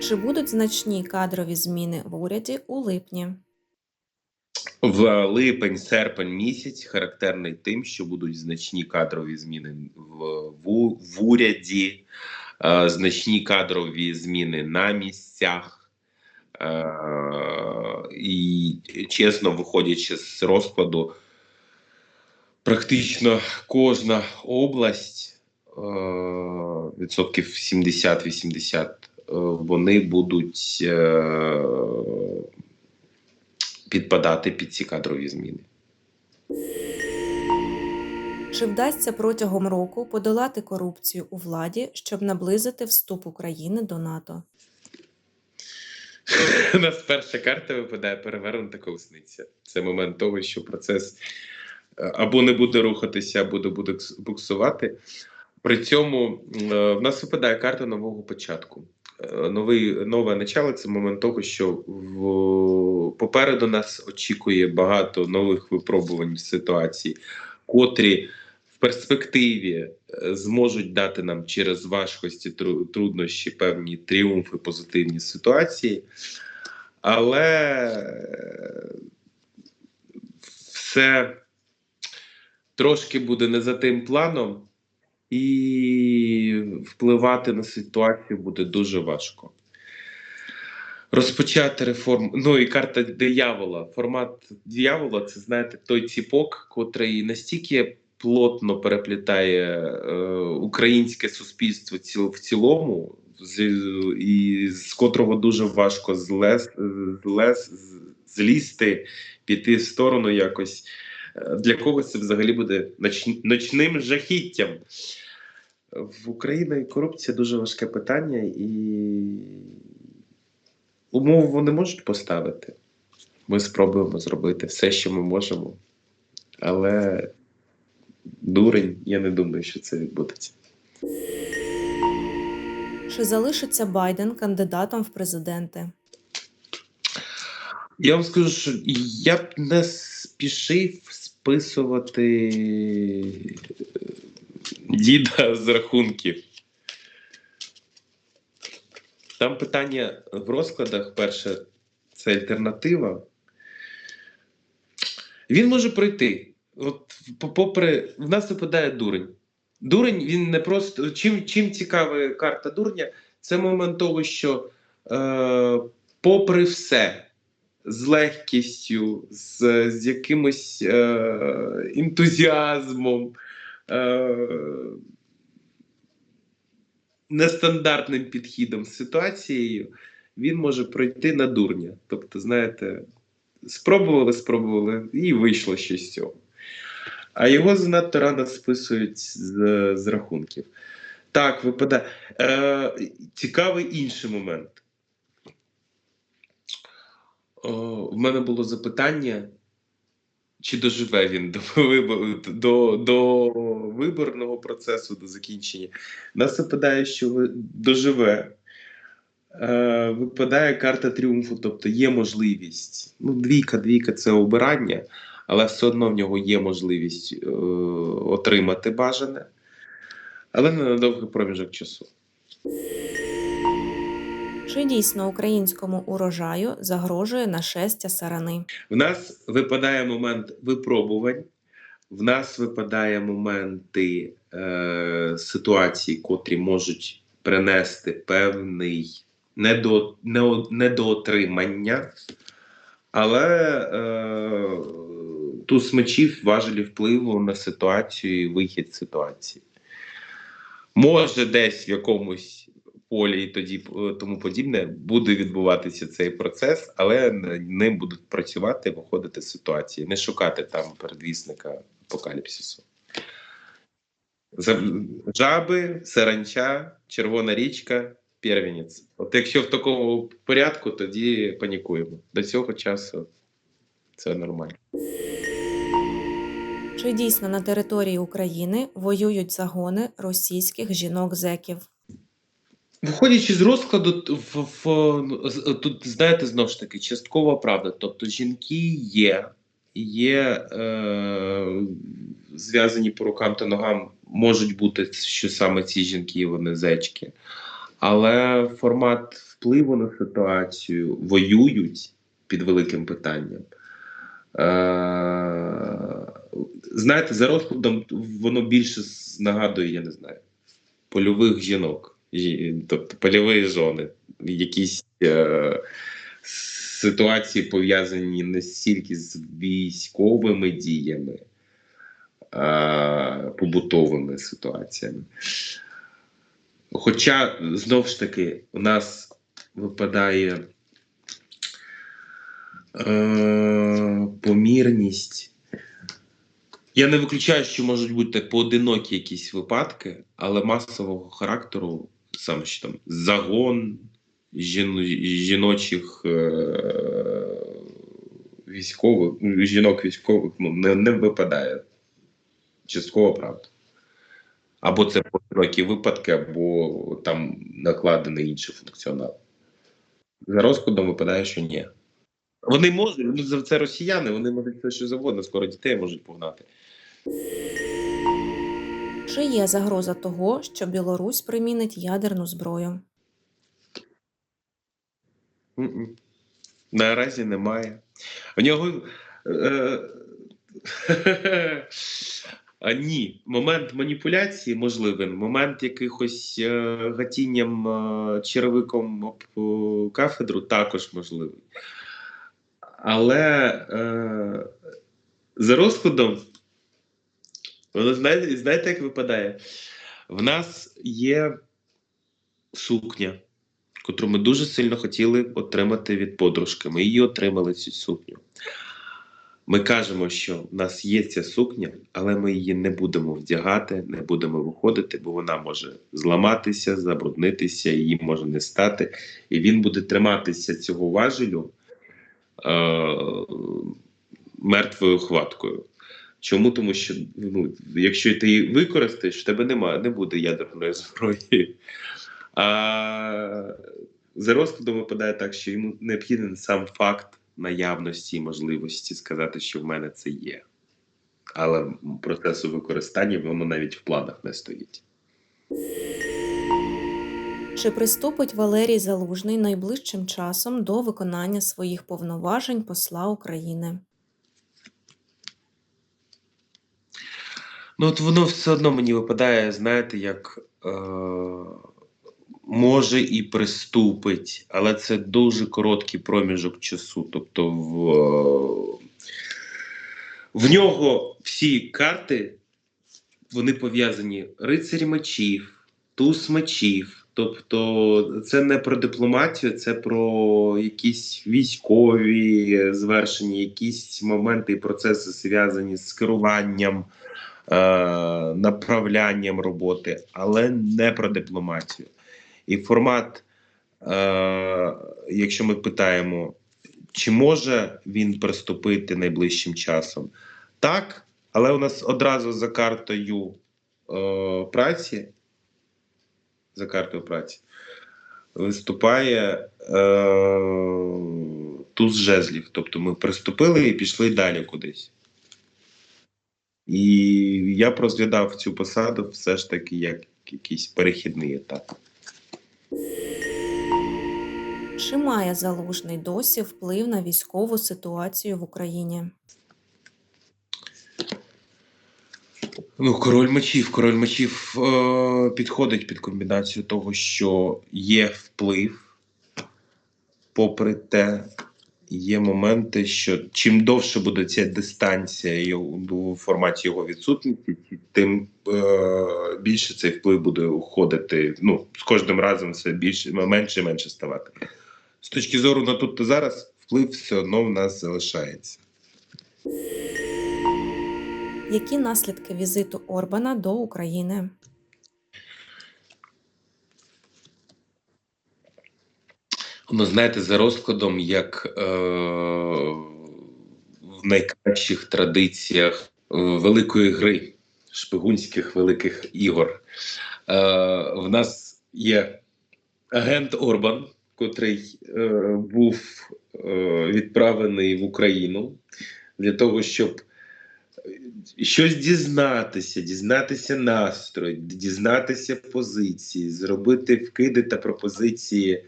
Чи будуть значні кадрові зміни в уряді у липні? В липень-серпень місяць характерний тим, що будуть значні кадрові зміни в, в, в уряді, е, значні кадрові зміни на місцях. Е, і чесно, виходячи з розкладу, практично кожна область, е, відсотків 70-80, е, вони будуть е, підпадати під ці кадрові зміни. Чи вдасться протягом року подолати корупцію у владі, щоб наблизити вступ України до НАТО? У нас перша карта випадає перевернута колесниця. Це момент того, що процес е, або не буде рухатися, або буде буксувати. При цьому е, в нас випадає карта нового початку. Новий нове начало це момент того, що в попереду нас очікує багато нових випробувань ситуацій, котрі в перспективі е, зможуть дати нам через важкості труднощі певні тріумфи, позитивні ситуації. Але е, все трошки буде не за тим планом, і впливати на ситуацію буде дуже важко. Розпочати реформу. Ну і карта диявола. Формат диявола це знаєте той ціпок, котрий настільки плотно переплітає е, українське суспільство ціл, в цілому, з, і з котрого дуже важко злез, злез, злізти, піти в сторону якось. Для когось це взагалі буде ноч, ночним жахіттям. В Україні корупція дуже важке питання, і умов вони можуть поставити. Ми спробуємо зробити все, що ми можемо. Але дурень, я не думаю, що це відбудеться. Чи залишиться Байден кандидатом в президенти? Я вам скажу, що я б не спішив списувати діда з рахунків. Там питання в розкладах: перше, це альтернатива. Він може пройти. От, попри, в нас випадає дурень. Дурень, він не просто. Чим, чим цікава карта дурня, це момент того, що е, попри все, з легкістю, з, з якимось е, ентузіазмом, нестандартним підхідом з ситуацією, він може пройти на дурня. Тобто, знаєте, спробували, спробували, і вийшло щось з цього. А його занадто рано списують з, з рахунків. Так, випадає. Е, цікавий інший момент. В мене було запитання, чи доживе він до, до, до виборного процесу, до закінчення. Нас випадає, що доживе. Е, випадає карта тріумфу, тобто є можливість. Ну, двійка, двійка це обирання, але все одно в нього є можливість е, отримати бажане, але не на довгий проміжок часу. Чи дійсно українському урожаю загрожує нашестя сарани? В нас випадає момент випробувань, в нас випадає моменти е, ситуацій, котрі можуть принести певний недо, не, недоотримання, але е, туз мечів важелі впливу на ситуацію і вихід ситуації. Може, десь в якомусь полі і тоді е, тому подібне буде відбуватися цей процес, але ним будуть працювати, виходити з ситуації, не шукати там передвісника апокаліпсису. Жаби, саранча, червона річка, первенець. От якщо в такому порядку, тоді панікуємо. До цього часу це нормально. Чи дійсно на території України воюють загони російських жінок-зеків? Виходячи з розкладу, в, в, ну, тут знаєте знову ж таки часткова правда. Тобто жінки є, є е, зв'язані по рукам та ногам, можуть бути, що саме ці жінки вони зечки. Але формат впливу на ситуацію воюють під великим питанням. Е, знаєте, за розкладом воно більше нагадує, я не знаю, польових жінок, Жі- тобто польові жони, якісь е, ситуації пов'язані не стільки з військовими діями, а побутовими ситуаціями. Хоча, знов ж таки, у нас випадає е, помірність. Я не виключаю, що можуть бути поодинокі якісь випадки, але масового характеру, саме що там загон жін, жіночих е, військових, ну, жінок військових ну, не, не випадає. Частково правда. Або це поодинокі випадки, або там накладений інший функціонал. За розкладом випадає, що ні. Вони можуть, ну, це росіяни, вони можуть все що завгодно, скоро дітей можуть погнати. Чи є загроза того, що Білорусь примінить ядерну зброю? Наразі немає. У нього. Е, а, ні, момент маніпуляції можливий, момент якихось е, гатінням е, черевиком об кафедру також можливий. Але е, за розкладом, воно знаєте, знаєте, як випадає? В нас є сукня котру ми дуже сильно хотіли отримати від подружки. Ми її отримали цю сукню. Ми кажемо, що в нас є ця сукня, але ми її не будемо вдягати, не будемо виходити, бо вона може зламатися, забруднитися, її може не стати. І він буде триматися цього важелю е- мертвою хваткою. Чому? Тому що ну, якщо ти її використаєш, в тебе немає, не буде ядерної зброї. А за розкладом випадає так, що йому необхіден сам факт наявності і можливості сказати, що в мене це є. Але процесу використання воно навіть в планах не стоїть. Чи приступить Валерій Залужний найближчим часом до виконання своїх повноважень посла України? Ну, от воно все одно мені випадає, знаєте, як е, може і приступить, але це дуже короткий проміжок часу. Тобто в, е, в нього всі карти вони пов'язані рицарі мечів, туз мечів. Тобто це не про дипломатію, це про якісь військові звершення, якісь моменти і процеси зв'язані з керуванням направлянням роботи, але не про дипломатію. І формат, е, якщо ми питаємо, чи може він приступити найближчим часом? Так, але у нас одразу за картою е, праці, за картою праці, виступає е, туз жезлів. Тобто ми приступили і пішли далі кудись. І я б розглядав цю посаду все ж таки як якийсь перехідний етап. Чи має Залужний досі вплив на військову ситуацію в Україні? Ну, король мечів. Король мечів е, підходить під комбінацію того, що є вплив, попри те, є моменти, що чим довше буде ця дистанція у форматі його відсутності, тим е, більше цей вплив буде уходити. Ну, з кожним разом все більше менше і менше ставати. З точки зору на тут та зараз, вплив все одно в нас залишається. Які наслідки візиту Орбана до України? Ну, знаєте, за розкладом, як е, в найкращих традиціях е, великої гри, шпигунських великих ігор. Е, в нас є агент Орбан, котрий е, був е, відправлений в Україну для того, щоб щось дізнатися, дізнатися настрой, дізнатися позиції, зробити вкиди та пропозиції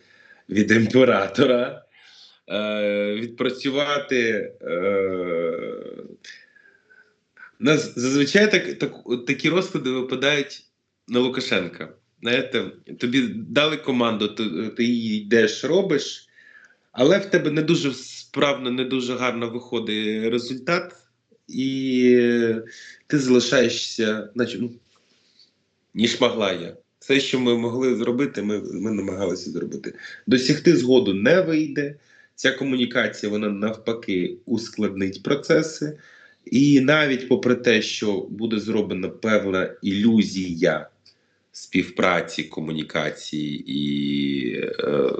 від імператора, е, відпрацювати. Е, зазвичай так, так, такі розклади випадають на Лукашенка. Знаєте, тобі дали команду, ти, ти її йдеш, робиш, але в тебе не дуже справно, не дуже гарно виходить результат, і ти залишаєшся, наче ну, ніж могла я. Все, що ми могли зробити, ми, ми намагалися зробити. Досягти згоду не вийде. Ця комунікація вона навпаки ускладнить процеси. І навіть попри те, що буде зроблена певна ілюзія співпраці, комунікації і е,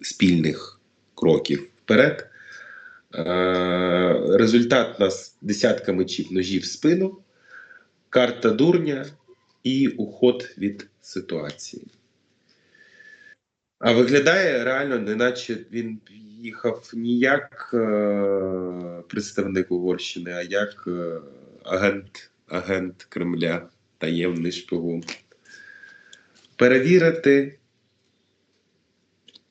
спільних кроків вперед, е, результат нас десятками чіп ножів в спину, карта дурня і уход від ситуації. А виглядає реально, неначе він їхав не як е, представник Угорщини, а як е, агент, агент Кремля, таємний шпигун. Перевірити,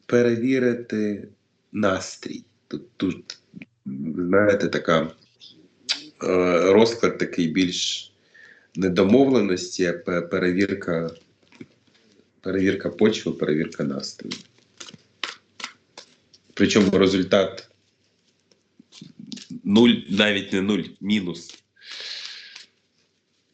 перевірити настрій. Тут, тут знаєте, така е, розклад такий більш недомовленості, а перевірка, перевірка почви, перевірка настрою. Причому результат нуль, навіть не нуль, мінус.